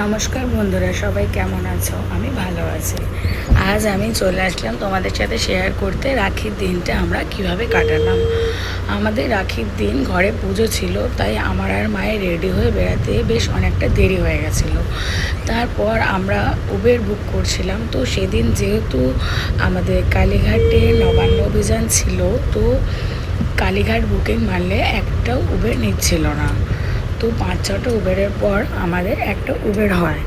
নমস্কার বন্ধুরা, সবাই কেমন আছো? আমি ভালো আছি। আজ আমি চলে আসলাম তোমাদের সাথে শেয়ার করতে, রাখির দিনটা আমরা কীভাবে কাটালাম। আমাদের রাখির দিন ঘরে পুজো ছিল, তাই আমার আর মায়ের রেডি হয়ে বেড়াতে বেশ অনেকটা দেরি হয়ে গেছিল। তারপর আমরা উবের বুক করছিলাম, তো সেদিন যেহেতু আমাদের কালীঘাটে নবান্ন অভিযান ছিল, তো কালীঘাট বুকিং মারলে একটাও উবের নিচ্ছিল না। তো পাঁচ ছটা উবেরের পর আমাদের একটা উবের হয়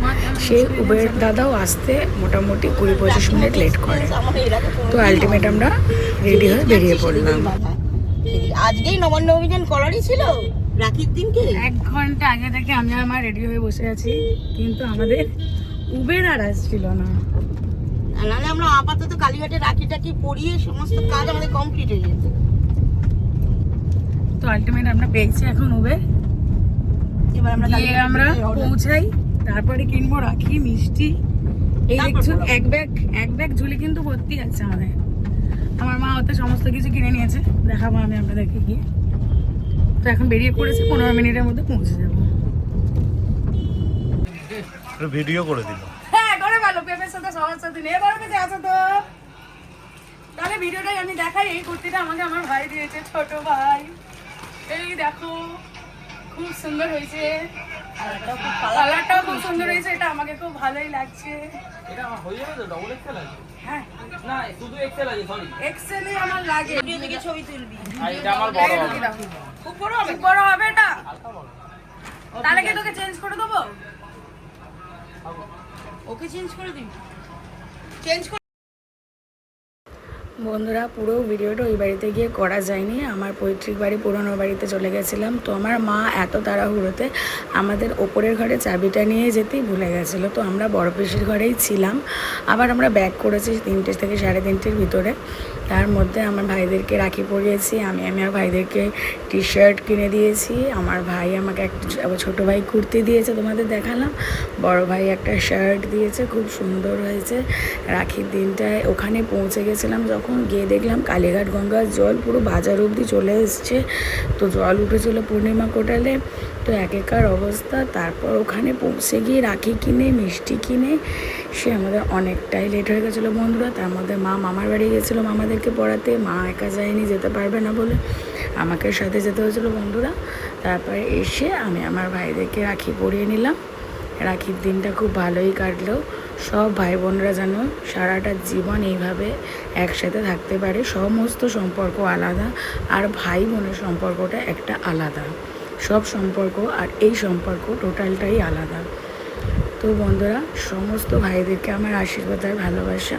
সেই উবের দাদাও আসতে মোটামুটি কুড়ি পঁচিশ মিনিট লেট করে। তো আলটিমেট আমরা রেডি হয়ে বেরিয়ে পড়লাম। আজকেই নবান্ন অভিযান করারই ছিল? রাখির দিনকে এক ঘণ্টা আগে থেকে আমি মা রেডি হয়ে বসে আছি কিন্তু আমাদের উবের আর আসছিল না। নাহলে আমরা আপাতত কালীঘাটে রাখি টাকি পরিয়ে সমস্ত কাজ আমাদের কমপ্লিট হয়ে যেত। তো আলটিমেট আমরা পেয়েছি এখন উবের। এবার আমরা গিয়ে আমরা পৌঁছাই তারপরে কিনবো রাখি মিষ্টি। এই দেখছ এক ব্যাগ এক ব্যাগ ঝুলি কিন্তু ভর্তি আছে আমাদের। আমার মা ওতে সমস্ত কিছু কিনে নিয়েছে। দেখাবো আমি আপনাদেরকে গিয়ে। তো এখন বেরিয়ে পড়েছি পনেরো মিনিটের মধ্যে পৌঁছে যাব। ভিডিও করে দিল। হ্যাঁ করে ভালো পেঁপের সাথে সবার সাথে নিয়ে বড় কাছে আছো তো। তাহলে ভিডিওটাই আমি দেখাই এই কুর্তিটা আমাকে আমার ভাই দিয়েছে ছোট ভাই। এই দেখো খুব সুন্দর হয়েছে। কালারটাও খুব সুন্দর হয়েছে এটা আমাকে খুব ভালোই লাগছে। এটা হয়ে যাবে তো? ডবল এক্সেল আছে? হ্যাঁ। না শুধু এক্সেল আছে সরি এক্সেলে আমার লাগে। ভিডিও থেকে ছবি তুলবি। এটা আমার বড় হবে। খুব বড় হবে। বড় হবে এটা? তাহলে কি তোকে চেঞ্জ করে দেবো? ওকে চেঞ্জ করে দিবি। চেঞ্জ করে বন্ধুরা, পুরো ভিডিওটা ওই বাড়িতে গিয়ে করা যায়নি। আমার পৈতৃক বাড়ি, পুরনো বাড়িতে চলে গেছিলাম। তো আমার মা এত তাড়াহুড়োতে আমাদের ওপরের ঘরে চাবিটা নিয়ে যেতেই ভুলে গেছিল। তো আমরা বড় পিসির ঘরেই ছিলাম। আবার আমরা ব্যাক করেছি তিনটে থেকে সাড়ে তিনটের ভিতরে। তার মধ্যে আমার ভাইদেরকে রাখি পরিয়েছি, আমি আমি আমার ভাইদেরকে টি শার্ট কিনে দিয়েছি। আমার ভাই আমাকে একটা ছোটো ভাই কুর্তি দিয়েছে তোমাদের দেখালাম। বড় ভাই একটা শার্ট দিয়েছে, খুব সুন্দর হয়েছে। রাখির দিনটায় ওখানে পৌঁছে গেছিলাম যখন, গিয়ে দেখলাম কালীঘাট গঙ্গার জল পুরো বাজার অবধি চলে এসছে। তো জল উঠেছিল পূর্ণিমা কোটালে। তো একেকার অবস্থা, তারপর ওখানে পৌঁছে গিয়ে রাখি কিনে, মিষ্টি কিনে, সে আমাদের অনেকটাই লেট হয়ে গেছিল বন্ধুরা। তার মধ্যে মা মামার বাড়ি গেছিল মামাদেরকে পড়াতে, মা একা যায়নি, যেতে পারবে না বলে আমাকে সাথে যেতে হয়েছিলো বন্ধুরা। তারপরে এসে আমি আমার ভাইদেরকে রাখি পরিয়ে নিলাম। রাখির দিনটা খুব ভালোই কাটলো। সব ভাই বোনরা যেন সারাটা জীবন এইভাবে একসাথে থাকতে পারে। সমস্ত সম্পর্ক আলাদা আর ভাই বোনের সম্পর্কটা একটা আলাদা। সব সম্পর্ক আর এই সম্পর্ক টোটালটাই আলাদা। তো বন্ধুরা, সমস্ত ভাইদেরকে আমার আশীর্বাদ আর ভালোবাসা।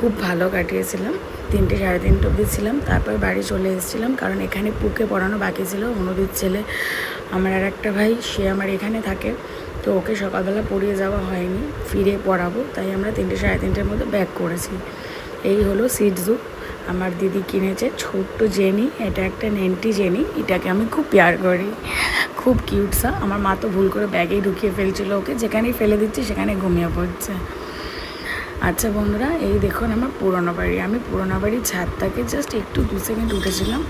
খুব ভালো কাটিয়েছিলাম। তিনটে সাড়ে তিনটে অবধি ছিলাম। তারপর বাড়ি চলে এসেছিলাম কারণ এখানে পুকে পড়ানো বাকি ছিল। অনুদিত ছেলে আমার আর একটা ভাই, সে আমার এখানে থাকে। তো ওকে সকালবেলা পড়িয়ে যাওয়া হয়নি। ফিরে পড়াবো। তাই আমরা তিনটে সাড়ে তিনটের মধ্যে ব্যাক করেছি। এই হলো সিটজু আমার দিদি কিনেছে ছোট্ট জেনি। এটা একটা নেন্টি জেনি। এটাকে আমি খুব পেয়ার করি। খুব কিউটসা আমার মা তো ভুল করে ব্যাগেই ঢুকিয়ে ফেলছিল ওকে। যেখানেই ফেলে দিচ্ছি সেখানে ঘুমিয়ে পড়ছে। আচ্ছা বন্ধুরা, এই দেখুন আমার পুরোনো বাড়ি। আমি পুরোনো বাড়ির ছাদটাকে জাস্ট একটু দু সেকেন্ড উঠেছিলাম।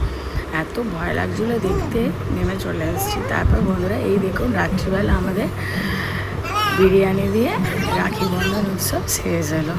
এত ভয় লাগছিল দেখতে, নেমে চলে আসছি। তারপর বন্ধুরা, এই দেখুন রাত্রিবেলা আমাদের বিরিয়ানি দিয়ে রাখি বন্ধন উৎসব শেষ হলো।